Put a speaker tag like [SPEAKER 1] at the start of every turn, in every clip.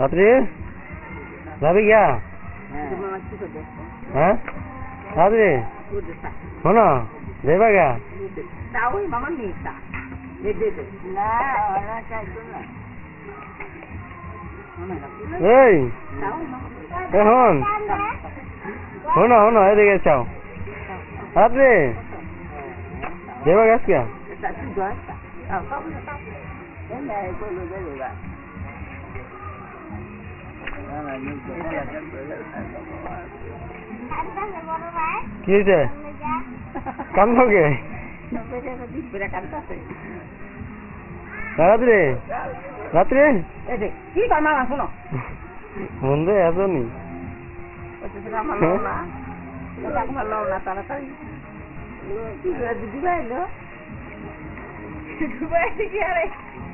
[SPEAKER 1] রাত্রি যাবি গিয়া? হ্যাঁ। রাত্রি শোনো যাইবা গা এই এখন শোনো শোনো এদিকে চাও। রাত্রি যাইবা গাছ গা কি হয়েছে কান্দ কে রাত্রি? রাত্রি?
[SPEAKER 2] কি কর মামা শোনো
[SPEAKER 1] বন্ধু এসনি
[SPEAKER 2] লও না তাড়াতাড়ি দুবাই এলো দুবাই থেকে আরে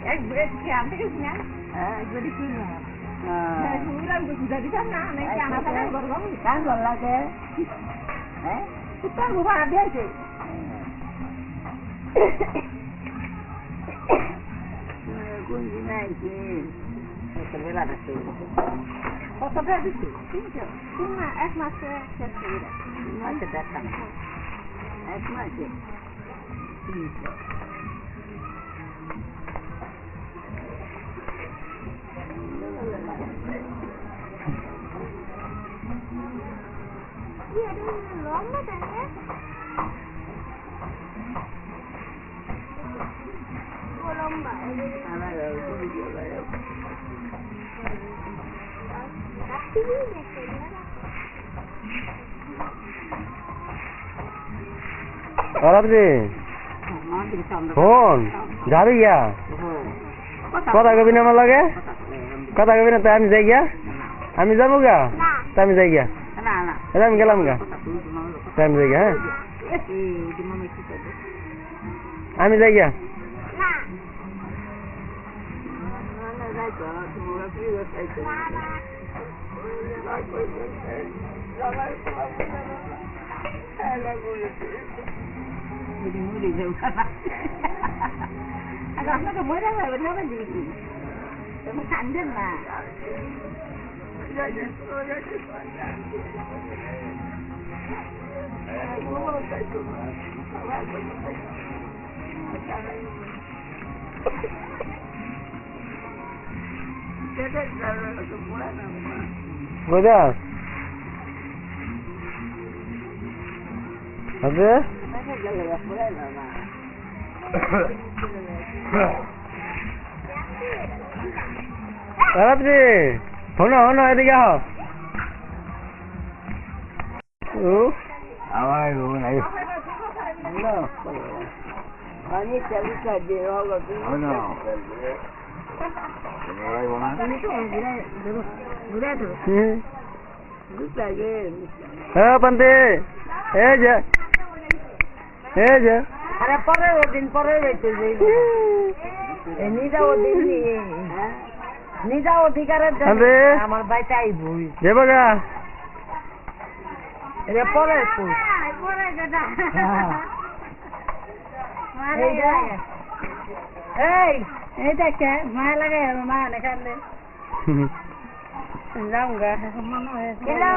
[SPEAKER 2] এক ব্রেড খেয়ে আনতে গেছি না হ্যাঁ যদি শুনো শুনলাম তো সুদা দিতাম না নাকি আনা টাকা করব কান ভালো লাগে হ্যাঁ কুত্তার মুখা দিয়েছে কোন দিন আইছে বেলা থাকতে কত টাকা দিচ্ছে তিনশো তিন মাস এক মাসে শেষ করে তিনশো
[SPEAKER 1] রাত্রি ফোন যাবি গিয়া? কথা কবি না আমার লাগে? কথা কবি না তাই আমি যাই গিয়া? আমি যাব গা? তাই আমি যাই গিয়া? তাহলে আমি গেলাম গা। তাই আমি যাই গিয়া হ্যাঁ আমি যাই গিয়া
[SPEAKER 2] আপনাকে মরে যাবে না দিয়েছি তুমি কান্দেন না
[SPEAKER 1] বুঝা আছে রাত্রি শোনো শোনো এদিকে আহ ও
[SPEAKER 3] আমার
[SPEAKER 2] আমি চালু কাজ তো ঘুরে ঘুরে তো
[SPEAKER 1] হ্যাঁ পান্তে এই যে এই যে
[SPEAKER 2] আরে পরে দিন পরে রেখে নিজা ওদিন নিজা অধিকারের আমার বাইটা আইবই
[SPEAKER 1] যাব গা
[SPEAKER 2] এটা পরে পুষ এই এই। দেখে মায়া লাগে মায়া নেখানে যাওগা হ্যালো।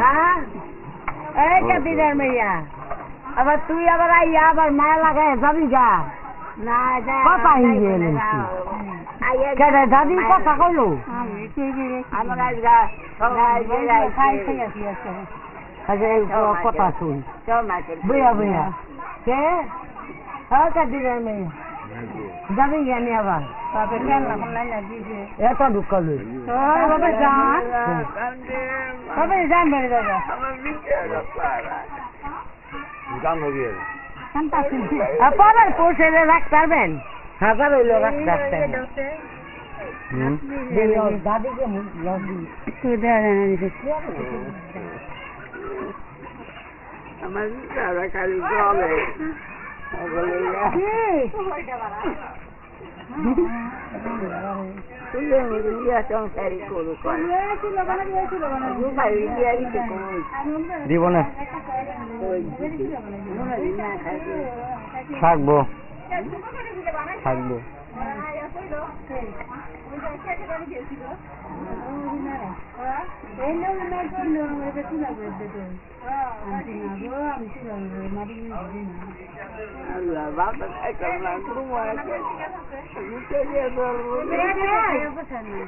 [SPEAKER 2] হ্যাঁ। এই কাদিনার মেয়া আবার তুই আবার আইয়া আবার মায়া লাগে যাবি গা? না কথা হিয়ে দাদি কথা কইলো? আমার আজগা কথা শুন। বুয়া বুয়া। কে? যাবি জ্ঞানী আবার। এত বাবা যান। বেড়ে যাবে পরের পৌঁছে রাখতে পারবেন? হাজার হইল আমার দাদা কালি চলে করু।
[SPEAKER 1] থাকব। থাকব।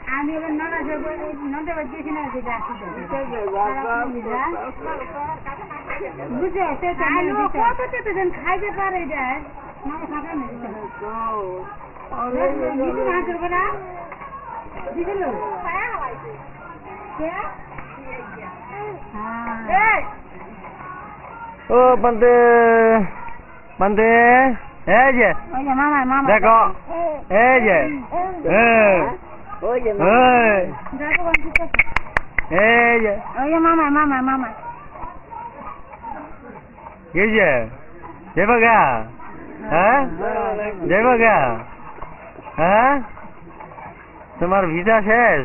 [SPEAKER 2] আমি নি সেটা বুঝে কত খাইতে পারে এটা মানে খাবে না দিদি না করবে না দিদি লো হ্যাঁ
[SPEAKER 1] ও পান্তে পান্তে এই যে
[SPEAKER 2] ওই যে মামা মামা
[SPEAKER 1] দেখো এই যে এই
[SPEAKER 3] ওই যে
[SPEAKER 1] এই
[SPEAKER 2] দেখো বন্ধু
[SPEAKER 1] এই যে
[SPEAKER 2] ওই যে মামা মামা মামা
[SPEAKER 1] এই যে যাবে গা হ্যাঁ? যাবে গা হ্যাঁ? তোমার ভিসা শেষ?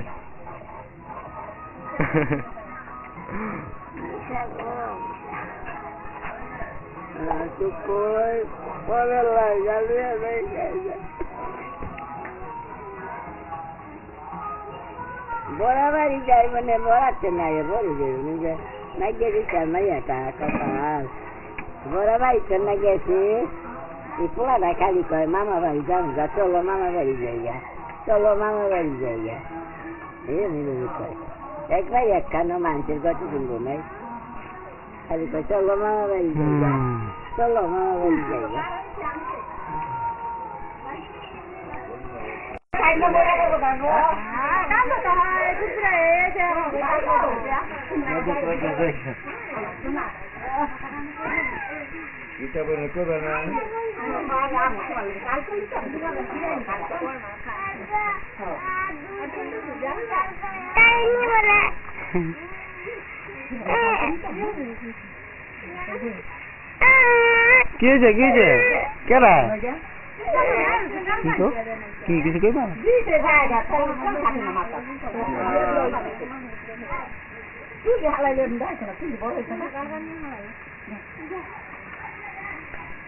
[SPEAKER 3] বড়া বাড়ি যাই মানে বড়াতে নাই বড়ি যাই না গেছি কপাল বড়া বাড়িতে না গেছি এই পোলাটা খালি কয় মামা বাড়ি যাব গা চলো মামা বাড়ি যাই গা চলো মামা বাড়ি যাই গা এই মিলে কয় একবার একখানো মানুষের গত কিনবো নাই খালি কয় চলো মামা বাড়ি যাই গা মামা বাড়ি যাই গা
[SPEAKER 1] কি হয়েছে কি হয়েছে? কেরা কি কিছু কইবা
[SPEAKER 2] কান্দে কত দিন দেখো যায় দেখো আসি না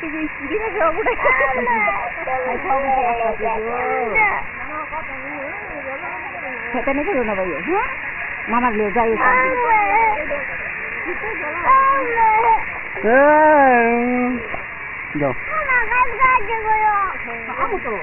[SPEAKER 2] cái gì chỉ biết đâu cũng đấy hay không hay là cái gì thế cái
[SPEAKER 1] này
[SPEAKER 2] cái đồ nào vậy hả nam ăn liều dây không được Mama, I'm
[SPEAKER 1] going
[SPEAKER 2] to go.